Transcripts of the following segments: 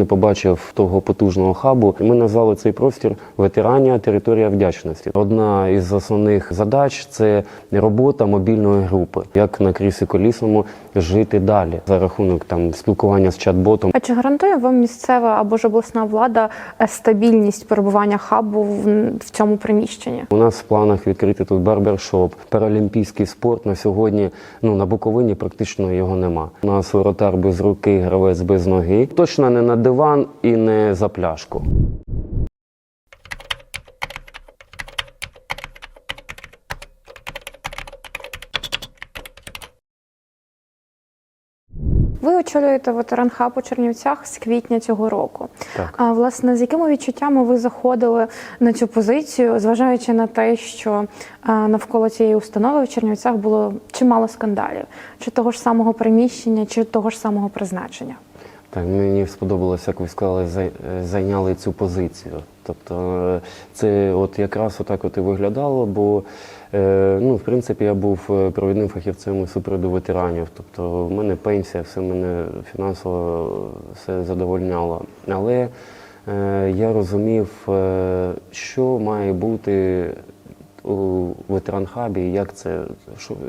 не побачив того потужного хабу. Ми назвали цей простір ветеранія територія вдячності. Одна із основних задач це робота мобільної групи, як на крісі колісному жити далі за рахунок там спілкування з чат-ботом. А чи гарантує вам місцева або ж обласна влада е, стабільність перебування хабу в, в цьому приміщенні? У нас в планах відкрити тут барбершоп. Паралімпійський спорт на сьогодні ну на Буковині практично його нема. У нас воротар без руки, гравець без ноги. Точно не на диван і не за пляшку. Ви очолюєте ветеран хаб у Чернівцях з квітня цього року. Так. А власне, з якими відчуттями ви заходили на цю позицію, зважаючи на те, що навколо цієї установи в Чернівцях було чимало скандалів, чи того ж самого приміщення, чи того ж самого призначення? Так, мені сподобалося, як ви сказали, зайняли цю позицію. Тобто е, це от якраз отак от і виглядало, бо е, ну, в принципі я був е, провідним фахівцем у супроводу ветеранів. Тобто в мене пенсія, все мене фінансово все задовольняло. Але я розумів, що має бути у ветеранхабі, як це,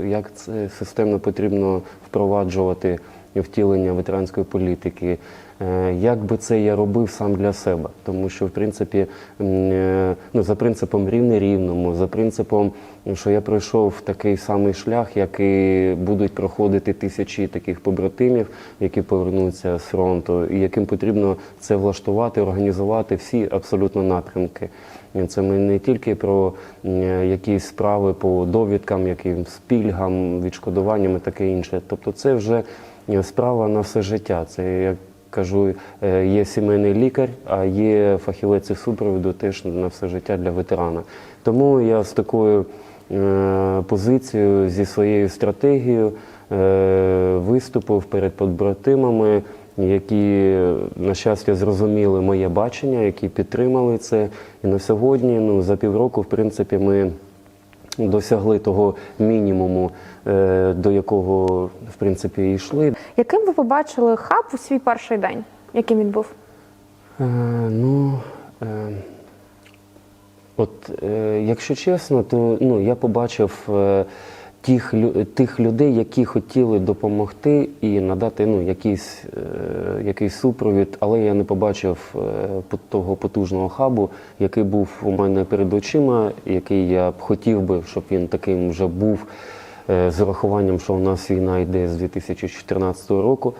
як це системно потрібно впроваджувати втілення ветеранської політики. Е, Як би це я робив сам для себе, тому що в принципі е, ну, за принципом рівне рівному, за принципом, що я пройшов такий самий шлях, який будуть проходити тисячі таких побратимів, які повернуться з фронту, і яким потрібно це влаштувати, організувати всі абсолютно напрямки. Це ми не тільки про якісь справи по довідкам, якимсь пільгам, відшкодуванням і таке інше. Тобто, це вже е, справа на все життя. Це як кажу, е, є сімейний лікар, а є фахівець супроводу теж на все життя для ветерана. Тому я з такою е, позицією, зі своєю стратегією е, виступив перед побратимами, які, на щастя, зрозуміли моє бачення, які підтримали це. І на сьогодні, ну, за півроку, в принципі, ми досягли того мінімуму, е, до якого, в принципі, йшли. Яким ви побачили хаб у свій перший день? Яким він був? Е, ну, е, от, е, якщо чесно, то ну, я побачив е, тих, тих людей, які хотіли допомогти і надати ну, якийсь, е, якийсь супровід, але я не побачив е, того потужного хабу, який був у мене перед очима, який я б хотів би, щоб він таким вже був. е, З урахуванням, що у нас війна йде з 2014 року.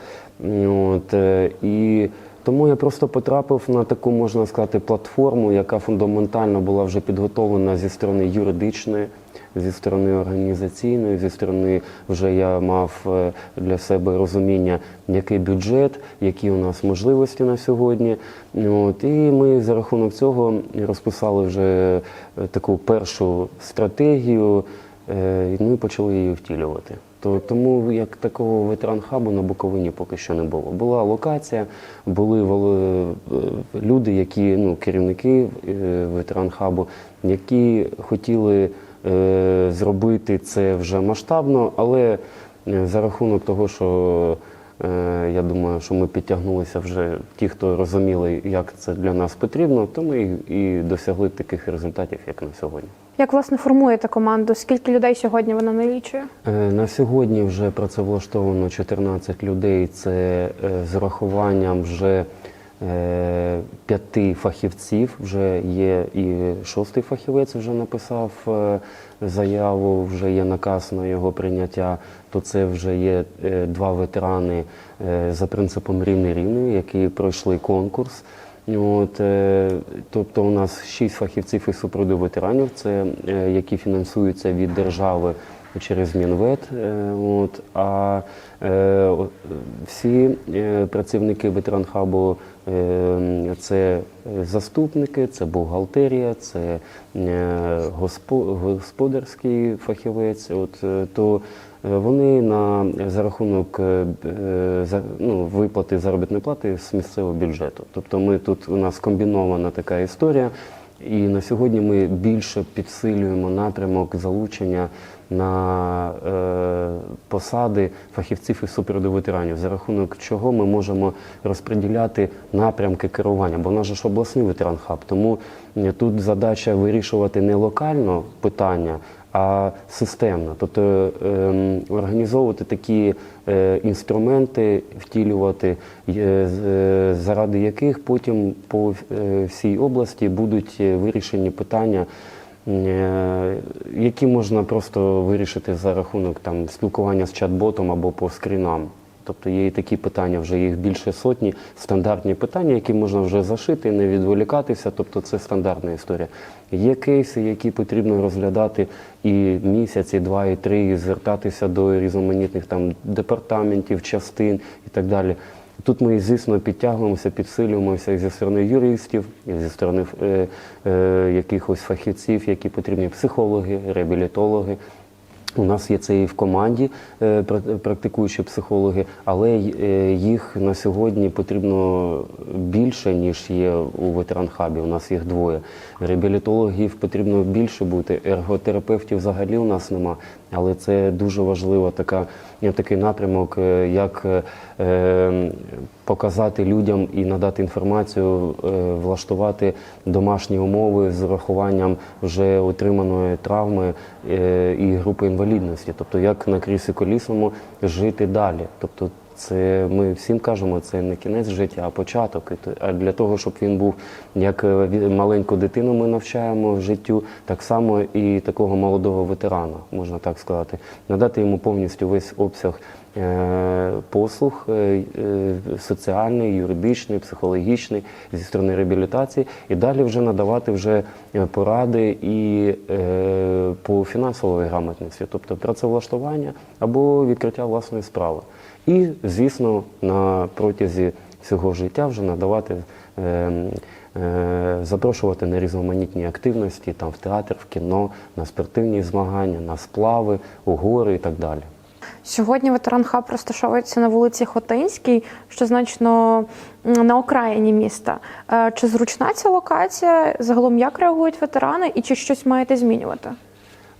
От, е, і тому я просто потрапив на таку, можна сказати, платформу, яка фундаментально була вже підготовлена зі сторони юридичної, зі сторони організаційної, зі сторони вже я мав е, для себе розуміння, який бюджет, які у нас можливості на сьогодні. От, і ми за рахунок цього розписали вже е, таку першу стратегію. Е, і почали її втілювати. То тому як такого ветеран-хабу на Буковині поки що не було. Була локація, були люди, які ну керівники ветеран-хабу, які хотіли зробити це вже масштабно, але е, за рахунок того, що е, я думаю, що ми підтягнулися вже ті, хто розуміли, як це для нас потрібно, то ми і- досягли таких результатів, як на сьогодні. Як власне формуєте команду? Скільки людей сьогодні вона налічує? Е, На сьогодні вже працевлаштовано 14 людей. Це е, з урахуванням вже е, п'яти фахівців. Вже є і шостий фахівець вже написав е, заяву, вже є наказ на його прийняття. То це вже є е, два ветерани е, за принципом рівний рівний, які пройшли конкурс. От, е, тобто у нас шість фахівців із супроводу ветеранів, це е, які фінансуються від держави через Мінвет. е, От, а е, всі е, працівники ветеранхабу це заступники, це бухгалтерія, це господарський фахівець. От, то вони на за рахунок ну, виплати заробітної плати з місцевого бюджету. Тобто ми тут у нас комбінована така історія. І на сьогодні ми більше підсилюємо напрямок залучення на е, посади фахівців із супроводу ветеранів, за рахунок чого ми можемо розподіляти напрямки керування. Бо в ж обласний ветеран хаб, тому е, тут задача вирішувати не локально питання, а системно. Тобто ем, організовувати такі е, інструменти, втілювати, е, е, заради яких потім по е, всій області будуть е, вирішені питання. Е, Які можна просто вирішити за рахунок там спілкування з чат-ботом або по скрінам. Тобто є і такі питання, вже їх більше сотні, стандартні питання, які можна вже зашити, не відволікатися. Тобто це стандартна історія. Є кейси, які потрібно розглядати і місяць, і два, і три, і звертатися до різноманітних там департаментів, частин і так далі. Тут ми, звісно, підтягуємося, підсилюємося і зі сторони юристів, і зі сторони е, е, якихось фахівців, які потрібні психологи, реабілітологи. У нас є це і в команді е, практикуючі психологи, але е, їх на сьогодні потрібно більше, ніж є у ветеран-хабі. У нас їх двоє. Реабілітологів потрібно більше бути. Ерготерапевтів взагалі у нас нема. Але це дуже важлива така, е, такий напрямок, е, як е, е, показати людям і надати інформацію, е, влаштувати домашні умови з урахуванням вже отриманої травми і групи інвалідності. Тобто, як на крісі колісному жити далі. Тобто, це ми всім кажемо, це не кінець життя, а початок. А для того, щоб він був як е, маленьку дитину, ми навчаємо в життю, так само і такого молодого ветерана, можна так сказати, надати йому повністю весь обсяг е, послуг е, соціальний, юридичний, психологічний зі сторони реабілітації, і далі вже надавати вже поради і по фінансовій грамотності, тобто працевлаштування або відкриття власної справи. І, звісно, на протязі всього життя вже надавати. е, е, Запрошувати на різноманітні активності, там в театр, в кіно, на спортивні змагання, на сплави, у гори і так далі. Сьогодні ветеран хаб розташовується на вулиці Хотинській, що значно на окраїні міста. Е, Чи зручна ця локація? Загалом як реагують ветерани, і чи щось маєте змінювати?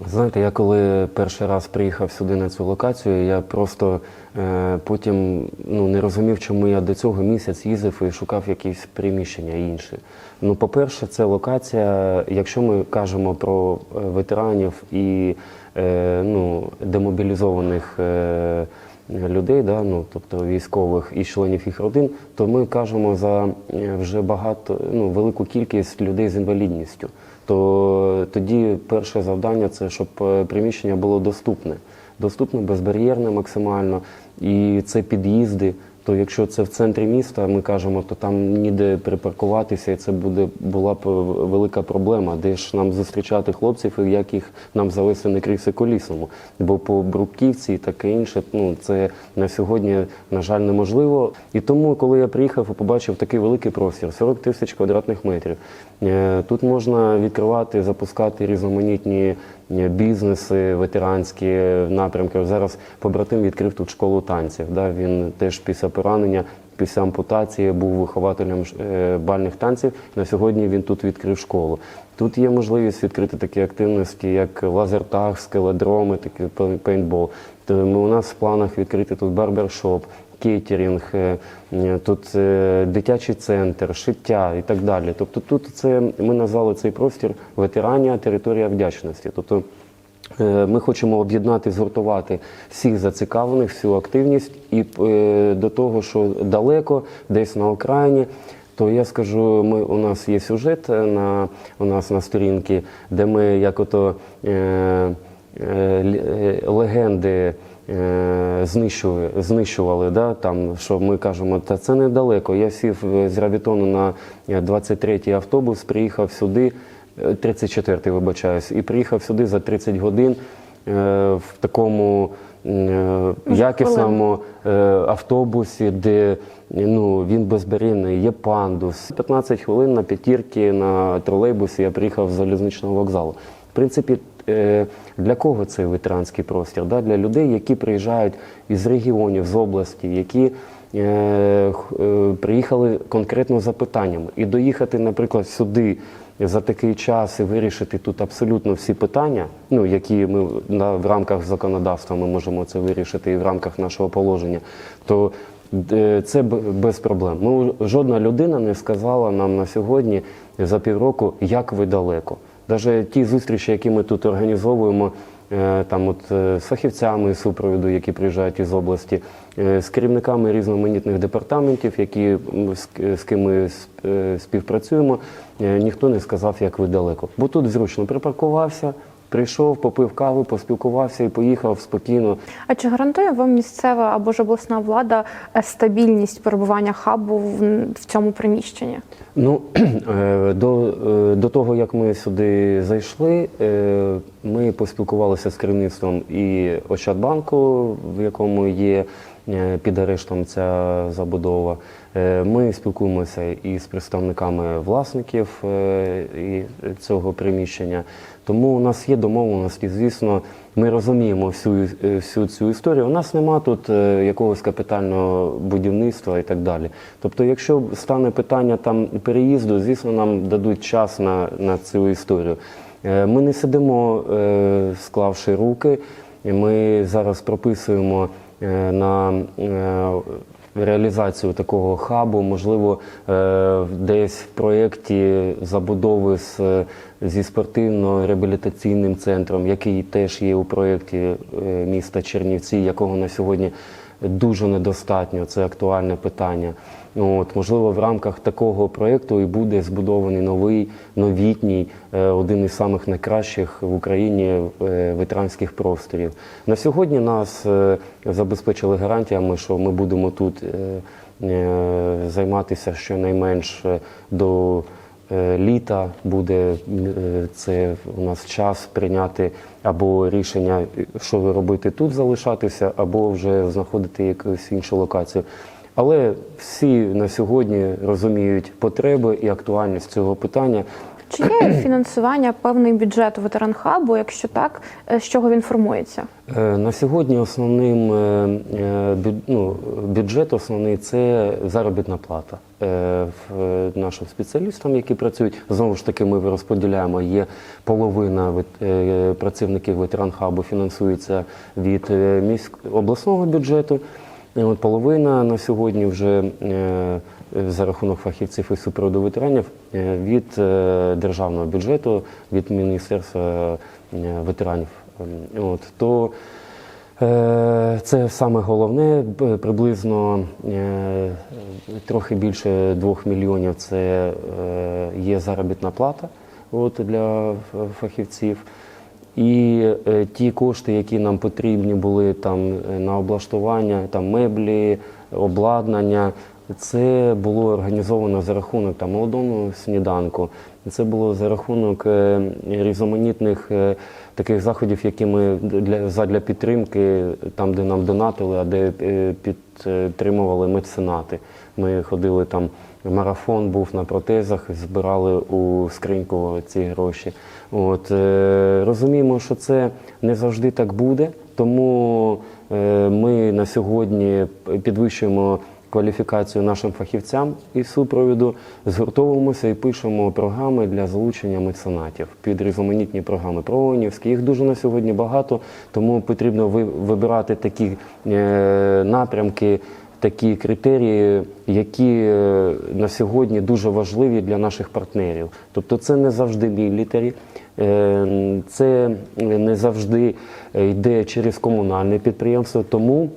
Знаєте, я коли перший раз приїхав сюди на цю локацію, я просто е, потім ну, не розумів, чому я до цього місяць їздив і шукав якісь приміщення інші. Ну, по-перше, це локація, якщо ми кажемо про е, ветеранів і е, ну, демобілізованих. Е, людей, да, ну, тобто військових і членів їх родин, то ми кажемо за е, вже багато, ну, велику кількість людей з інвалідністю. То тоді перше завдання це щоб е, приміщення було доступне, доступне, безбар'єрне максимально, і це під'їзди. То якщо це в центрі міста, ми кажемо, то там ніде припаркуватися, і це буде була б велика проблема, де ж нам зустрічати хлопців і як їх нам завести на кріси колісному. Бо по Бруківці і таке інше, ну це на сьогодні, на жаль, неможливо. І тому, коли я приїхав і побачив такий великий простір, 40 тисяч квадратних метрів, е, тут можна відкривати, запускати різноманітні е, бізнеси, ветеранські напрямки. Зараз побратим відкрив тут школу танців. Да? Він теж після поранення, після ампутації був вихователем е, бальних танців. На сьогодні він тут відкрив школу. Тут є можливість відкрити такі активності, як лазертаг, скеледроми, такі пей- пейнтбол. Тому у нас в планах відкрити тут барбершоп, кейтерінг, е, е, тут е, дитячий центр, шиття і так далі. Тобто тут це ми назвали цей простір ветеранія, територія вдячності. Тобто Ми хочемо об'єднати, згуртувати всіх зацікавлених, всю активність і до того, що далеко, десь на окраїні. То я скажу, ми у нас є сюжет на у нас на сторінці, де ми як ото е, е, легенди. Е, Знищували, знищували, да, там, що ми кажемо, та це недалеко. Я сів е, з Равітону на 23-й автобус, приїхав сюди, 34-й, вибачаюсь, і приїхав сюди за 30 годин е, в такому е, якісному е, автобусі, де ну, він безбарівний, є пандус. 15 хвилин на п'ятірки на тролейбусі я приїхав з залізничного вокзалу. В принципі, е, для кого цей ветеранський простір? Да? Для людей, які приїжджають із регіонів, з області, які е, е, приїхали конкретно за питаннями. І доїхати, наприклад, сюди за такий час і вирішити тут абсолютно всі питання, ну які ми на, в рамках законодавства ми можемо це вирішити і в рамках нашого положення, то е, це без проблем. Ну, жодна людина не сказала нам на сьогодні за півроку, як ви далеко. Навіть ті зустрічі, які ми тут організовуємо, е, там от е, з фахівцями супроводу, які приїжджають із області, е, з керівниками різноманітних департаментів, які з, ким ми співпрацюємо, ніхто не сказав, як ви далеко. Бо тут зручно припаркувався, прийшов, попив каву, поспілкувався і поїхав спокійно. А чи гарантує вам місцева або ж обласна влада е, стабільність перебування хабу в, цьому приміщенні? Ну е, до, е, до того, як ми сюди зайшли, ми поспілкувалися з керівництвом і Ощадбанку, в якому є під арештом ця забудова. Ми спілкуємося і з представниками власників цього приміщення. Тому у нас є домовленості. Звісно, ми розуміємо всю, е, всю цю історію. У нас нема тут е, якогось капітального будівництва і так далі. Тобто, якщо стане питання там переїзду, звісно, нам дадуть час на, на цю історію. Е, Ми не сидимо, склавши руки. Ми зараз прописуємо на реалізацію такого хабу, можливо, е, десь в проєкті забудови з, зі спортивно-реабілітаційним центром, який теж є у проєкті е, міста Чернівці, якого на сьогодні дуже недостатньо. Це актуальне питання. От, можливо, в рамках такого проєкту і буде збудований новий новітній, е, один із самих найкращих в Україні е, ветеранських просторів. На сьогодні нас е, забезпечили гарантіями, що ми будемо тут займатися щонайменш до літа. Буде це у нас час прийняти або рішення, що робити тут, залишатися, або вже знаходити якусь іншу локацію. Але всі на сьогодні розуміють потреби і актуальність цього питання. Чи є фінансування певний бюджет ветеранхабу? Якщо так, е, з чого він формується? Е, На сьогодні основним е, ну, бюджет основний це заробітна плата нашим спеціалістам, які працюють. Знову ж таки, ми розподіляємо. Є половина працівників ветеранхабу фінансується від обласного бюджету. І от половина на сьогодні вже е, за рахунок фахівців і супроводу ветеранів е, від е, державного бюджету, від Міністерства ветеранів. Ем, От, то це саме головне, приблизно трохи більше 2 мільйонів це є заробітна плата от, для фахівців. І е, ті кошти, які нам потрібні були там е, на облаштування, там меблі, обладнання, це було організовано за рахунок там молодого сніданку. Це було за рахунок е, різноманітних таких заходів, які ми для задля підтримки, там, де нам донатили, а де підтримували меценати. Ми ходили там. Марафон був на протезах, збирали у скриньку ці гроші. От, е, розуміємо, що це не завжди так буде, тому е, ми на сьогодні підвищуємо кваліфікацію нашим фахівцям із супровіду, згуртовуємося і пишемо програми для залучення меценатів під різноманітні програми проонівські. Їх дуже на сьогодні багато, тому потрібно ви- вибирати такі е, напрямки такі критерії, які е, на сьогодні дуже важливі для наших партнерів. Тобто це не завжди мілітарі, це не завжди йде через комунальне підприємство. Тому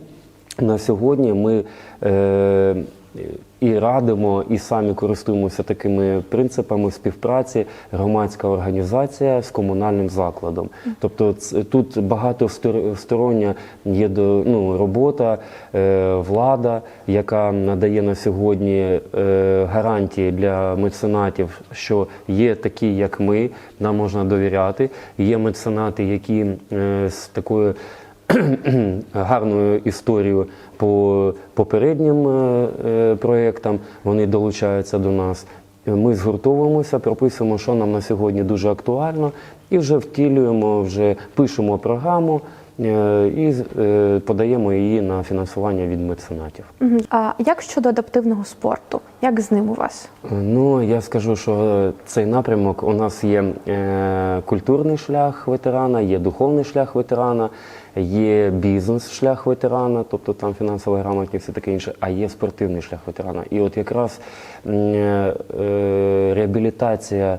на сьогодні ми е, і радимо, і самі користуємося такими принципами співпраці громадська організація з комунальним закладом. Тобто тут багатостороння є до- ну, робота, е, влада, яка надає на сьогодні е, гарантії для меценатів, що є такі, як ми, нам можна довіряти. Є меценати, які е, з такою гарною історією по попереднім е, е, проєктам. Вони долучаються до нас. Ми згуртовуємося, прописуємо, що нам на сьогодні дуже актуально, і вже втілюємо, вже пишемо програму е, і подаємо її на фінансування від меценатів. А як щодо адаптивного спорту? Як з ним у вас? Ну, я скажу, що цей напрямок у нас є культурний шлях ветерана, є духовний шлях ветерана, є бізнес-шлях ветерана, тобто там фінансова грамотність і таке інше, а є спортивний шлях ветерана. І от якраз е, е, реабілітація.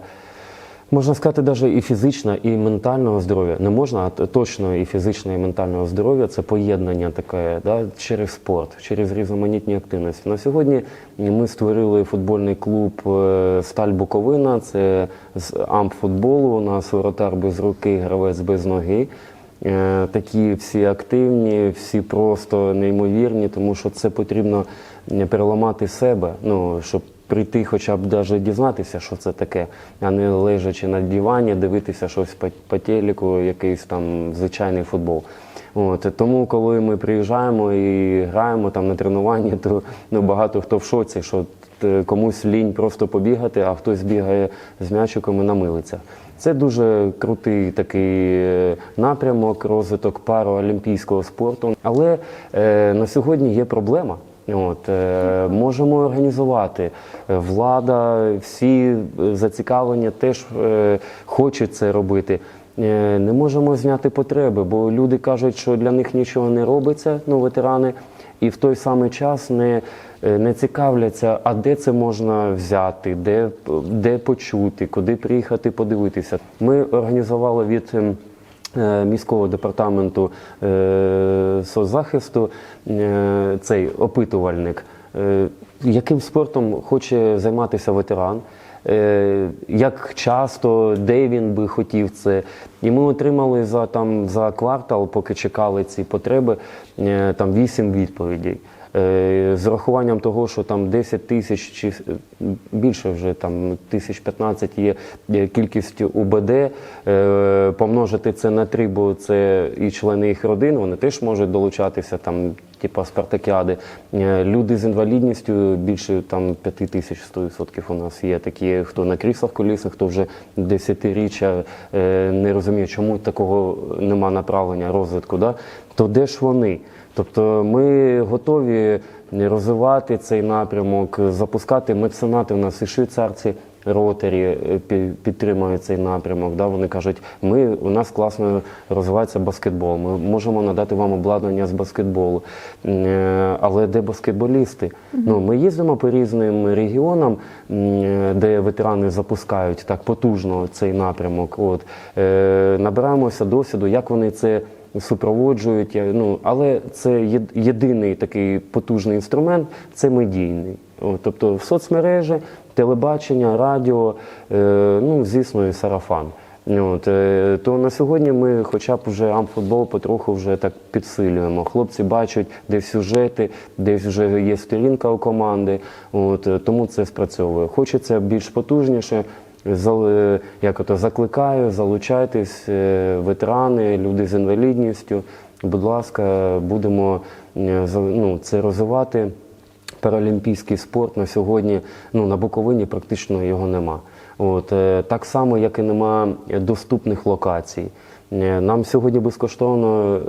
Можна сказати, навіть і фізична, і ментального здоров'я. Не можна, а точно і фізичного, і ментального здоров'я це поєднання таке да, через спорт, через різноманітні активності. На сьогодні ми створили футбольний клуб е, Сталь Буковина. Це з амфутболу. У нас воротар без руки, гравець без ноги. Е, Такі всі активні, всі просто неймовірні, тому що це потрібно е, переламати себе, ну щоб прийти, хоча б навіть дізнатися, що це таке, а не лежачи на дивані, дивитися щось по, по телеку, якийсь там звичайний футбол. От тому, коли ми приїжджаємо і граємо там на тренуванні, то ну багато хто в шоці, що комусь лінь просто побігати, а хтось бігає з м'ячиком і намилиться. Це дуже крутий такий е, напрямок, розвиток параолімпійського спорту. Але е, на сьогодні є проблема. От, е, можемо організувати. Влада, всі е, зацікавлені теж е, хочуть це робити. Е, не можемо зняти потреби, бо люди кажуть, що для них нічого не робиться, ну, ветерани, і в той самий час не, не цікавляться, а де це можна взяти, де, де почути, куди приїхати подивитися. Ми організували від. ем, е, міського департаменту е, соцзахисту е, цей опитувальник, е, яким спортом хоче займатися ветеран. е, Як часто, де він би хотів це, і ми отримали за там за квартал, поки чекали ці потреби, е, там вісім відповідей. Е, З урахуванням того, що там 10 тисяч чи е, більше вже там тисяч 15 є е, кількість УБД, помножити це на 3, бо це і члени їх родин, вони теж можуть долучатися там, типа спартакіади. Люди з інвалідністю більше там 5 тисяч 100% у нас є такі, хто на кріслах колісних, хто вже десятиріччя не розуміє, чому такого нема направлення розвитку. Да? То де ж вони? Тобто ми готові розвивати цей напрямок, запускати меценати. У нас і швейцарці ротарі е, підтримують цей напрямок. Да? Вони кажуть, ми, у нас класно розвивається баскетбол, ми можемо надати вам обладнання з баскетболу. Е, Але де баскетболісти? Ну, ми їздимо по різним регіонам, де ветерани запускають так потужно цей напрямок. От. Е, Набираємося досвіду, як вони це супроводжують. Ну, але це єдиний такий потужний інструмент це медійний. Тобто в соцмережі, телебачення, радіо, е, ну, звісно, і сарафан. От, е, то на сьогодні ми хоча б вже амфутбол потроху вже так підсилюємо. Хлопці бачать, де сюжети, десь вже є сторінка у команди. От, е, тому це спрацьовує. Хочеться більш потужніше. Е, Як ото закликаю, залучайтесь, е, ветерани, люди з інвалідністю. Будь ласка, будемо е, ну, це розвивати. Паралімпійський спорт на сьогодні ну, на Буковині практично його нема. От, так само, як і нема доступних локацій. Нам сьогодні безкоштовно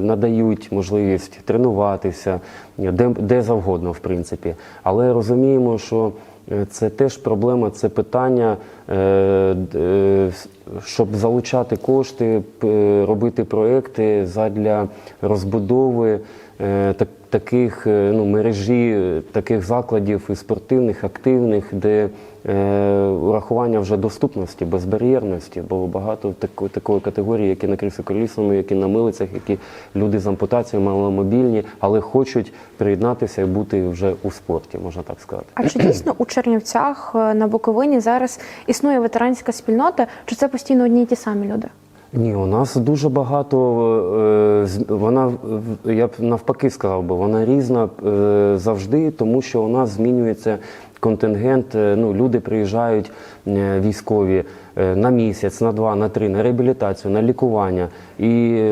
надають можливість тренуватися де, де завгодно, в принципі. Але розуміємо, що це теж проблема, це питання, е, е, щоб залучати кошти, робити проекти задля розбудови е, так, таких е, ну, мережі, е, таких закладів і спортивних, активних, де е, урахування вже доступності, безбар'єрності, бо багато такої, такої категорії, які на кріслі колісному, які на милицях, які люди з ампутацією, маломобільні, але хочуть приєднатися і бути вже у спорті, можна так сказати. А чи дійсно у Чернівцях на Буковині зараз існує ветеранська спільнота? Чи це постійно одні й ті самі люди? Ні, у нас дуже багато. е, з- Вона я б навпаки сказав би, вона різна е, завжди, тому що у нас змінюється контингент. е, Ну, люди приїжджають е, військові е, на місяць, на два, на три, на реабілітацію, на лікування. І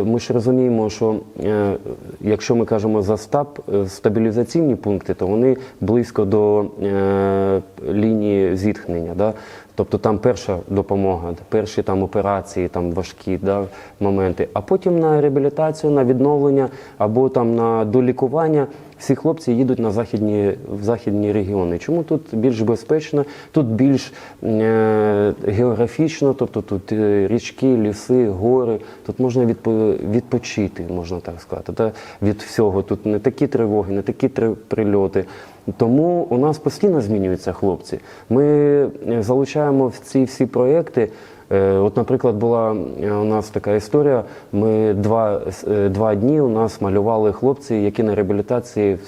ми ж розуміємо, що е, якщо ми кажемо за стаб, е, стабілізаційні пункти, то вони близько до е, лінії зітхнення. Да? Тобто там перша допомога, перші там операції, там важкі да, моменти, а потім на реабілітацію, на відновлення або там на долікування. Всі хлопці їдуть на західні в західні регіони. Чому тут більш безпечно, тут більш е, географічно, тобто тут е, річки, ліси, гори. Тут можна відпо, відпочити, можна так сказати. Та від всього тут не такі тривоги, не такі три, прильоти. Тому у нас постійно змінюються хлопці. Ми е, залучаємо в ці всі проекти. Е, От, наприклад, була е, у нас така історія. Ми два, два дні у нас малювали хлопці, які на реабілітації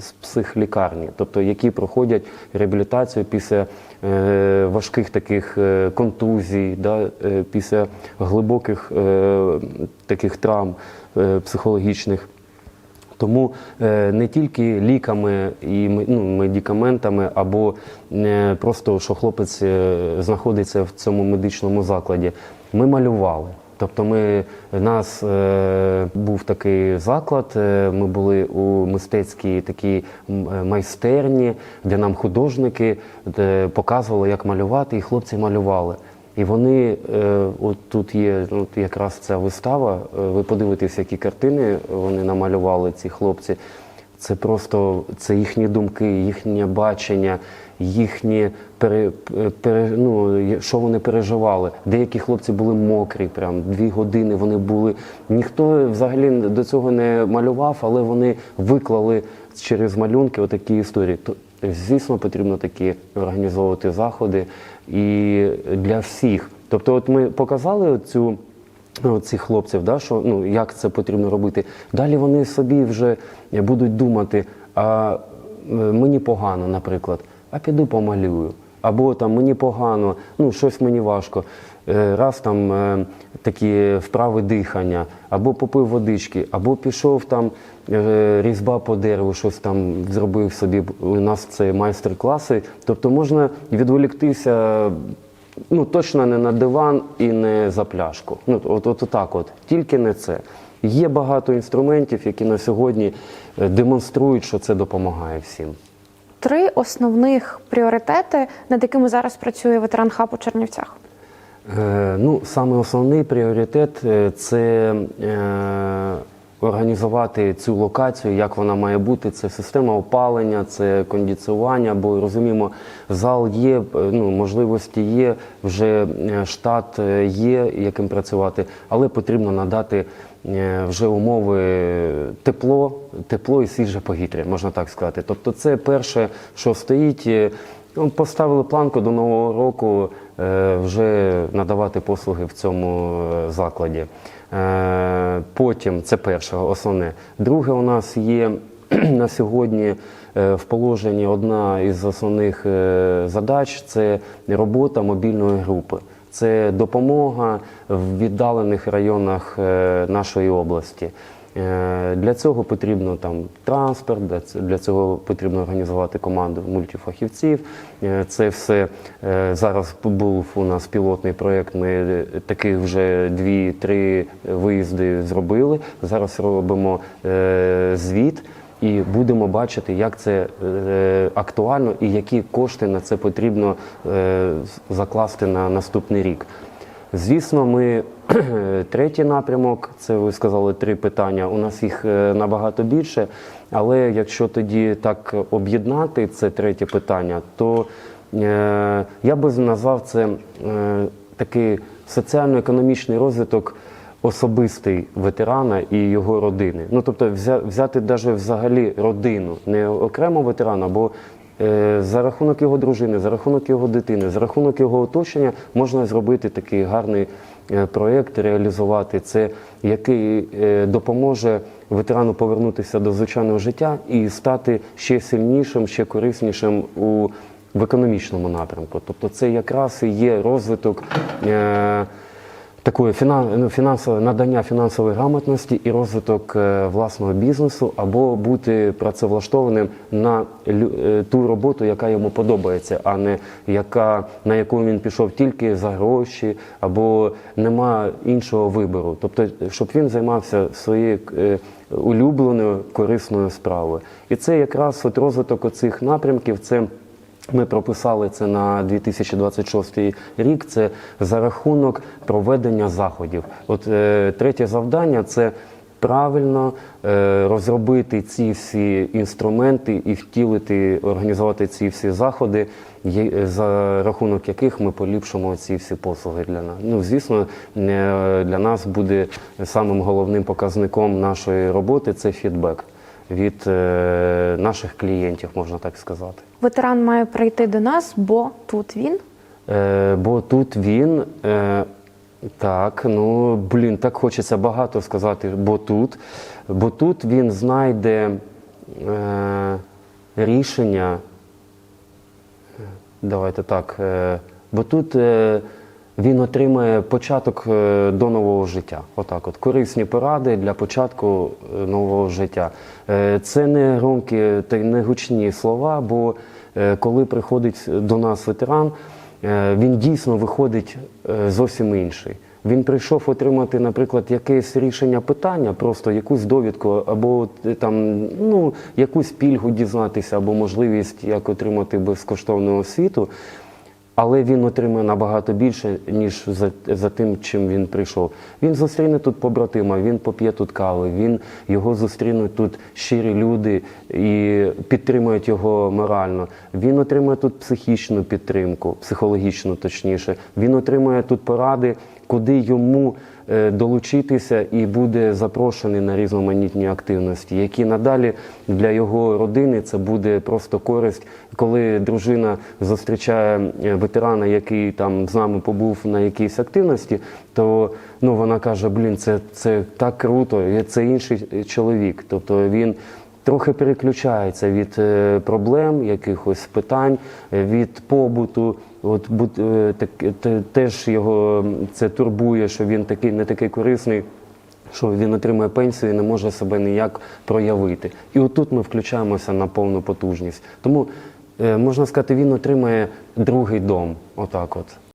з психлікарні, тобто які проходять реабілітацію після е, важких таких контузій, да, після глибоких е, таких травм е, психологічних. Тому е, не тільки ліками і ну, медикаментами, або е, просто що хлопець е, знаходиться в цьому медичному закладі. Ми малювали. Тобто, ми у нас е, був такий заклад. е, Ми були у мистецькій такій майстерні, де нам художники де показували, як малювати, і хлопці малювали. І вони, е, от тут є от якраз ця вистава. е, Ви подивитесь, які картини вони намалювали, ці хлопці. Це просто це їхні думки, їхнє бачення, їхні пере, пере, ну, що вони переживали. Деякі хлопці були мокрі, прям дві години вони були. Ніхто взагалі до цього не малював, але вони виклали через малюнки отакі історії. То, звісно, потрібно такі організовувати заходи і для всіх. Тобто, от ми показали цю. ну, Цих хлопців, да, що ну як це потрібно робити. Далі вони собі вже будуть думати, а е, мені погано, наприклад, а піду помалюю. Або там мені погано, ну щось мені важко. Е, Раз там е, такі вправи дихання, або попив водички, або пішов там різьба по дереву, щось там зробив собі. У нас це майстер-класи. Тобто можна відволіктися ну точно не на диван і не за пляшку. Ну от, от, так, от тільки не це. Є багато інструментів, які на сьогодні е, демонструють, що це допомагає всім. Три основних пріоритети, над якими зараз працює ветеран хаб у Чернівцях. Е, ну, саме основний пріоритет е, це е, організувати цю локацію, як вона має бути. Це система опалення, це кондиціювання, бо розуміємо, зал є, е, ну, можливості є, вже е, штат е, є, яким працювати, але потрібно надати вже умови тепло, тепло і свіже повітря, можна так сказати. Тобто, це перше, що стоїть. Ну, Поставили планку до нового року вже надавати послуги в цьому закладі. Е, Потім це перше, основне. Друге, у нас є на сьогодні е, в положенні одна із основних е, задач це робота мобільної групи. Це допомога в віддалених районах нашої області. Е, Для цього потрібно там транспорт, для цього потрібно організувати команду мультифахівців. Е, Це все е, зараз був у нас пілотний проєкт. Ми таких вже дві-три виїзди зробили. Зараз робимо звіт. І будемо бачити, як це актуально і які кошти на це потрібно закласти на наступний рік. Звісно, ми третій напрямок, це ви сказали три питання. У нас їх е, набагато більше. Але якщо тоді так об'єднати це третє питання, то е, я би назвав це е, такий соціально-економічний розвиток особистий ветерана і його родини. Ну тобто, взяти даже взагалі родину, не окремо ветерана, бо за рахунок його дружини, за рахунок його дитини, за рахунок його оточення можна зробити такий гарний е, проєкт, реалізувати це, який е, допоможе ветерану повернутися до звичайного життя і стати ще сильнішим, ще кориснішим у в економічному напрямку. Тобто, це якраз і є розвиток. Такої ну, фінансове надання фінансової грамотності і розвиток е, власного бізнесу, або бути працевлаштованим на е, ту роботу, яка йому подобається, а не яка на яку він пішов тільки за гроші, або нема іншого вибору. Тобто, щоб він займався своєю е, улюбленою корисною справою. І це якраз от розвиток оцих напрямків. Це Ми прописали це на 2026 рік. Це за рахунок проведення заходів. От е, третє завдання це правильно е, розробити ці всі інструменти і втілити, організувати ці всі заходи, є- за рахунок яких ми поліпшимо ці всі послуги для нас. Ну, звісно, е, для нас буде самим головним показником нашої роботи це фідбек від е, наших клієнтів, можна так сказати. Ветеран має прийти до нас, бо тут він. Е, бо тут він. Е, так, ну блін, так хочеться багато сказати, бо тут. Бо тут він знайде е, рішення. Давайте так. Е, бо тут е, він отримає початок е, до нового життя. Отак, от корисні поради для початку е, нового життя. Е, це не громкі та не гучні слова, бо коли приходить до нас ветеран, він дійсно виходить зовсім інший. Він прийшов отримати, наприклад, якесь рішення питання, просто якусь довідку, або там ну якусь пільгу дізнатися, або можливість як отримати безкоштовну освіту. Але він отримає набагато більше, ніж за, за тим, чим він прийшов. Він зустріне тут побратима, він поп'є тут кави, він його зустрінуть тут щирі люди і підтримують його морально. Він отримає тут психічну підтримку, психологічну точніше. Він отримає тут поради, куди йому е, долучитися і буде запрошений на різноманітні активності, які надалі для його родини це буде просто користь, коли дружина зустрічає е, ветерана, який там з нами побув на якійсь активності, то ну вона каже: Блін, це, це так круто, це інший чоловік. Тобто він трохи переключається від е, проблем, якихось питань, від побуту. От е, так, те- теж його це турбує, що він такий не такий корисний. Що він отримує пенсію і не може себе ніяк проявити. І отут ми включаємося на повну потужність. Тому е, можна сказати, він отримає другий дом. Отак от.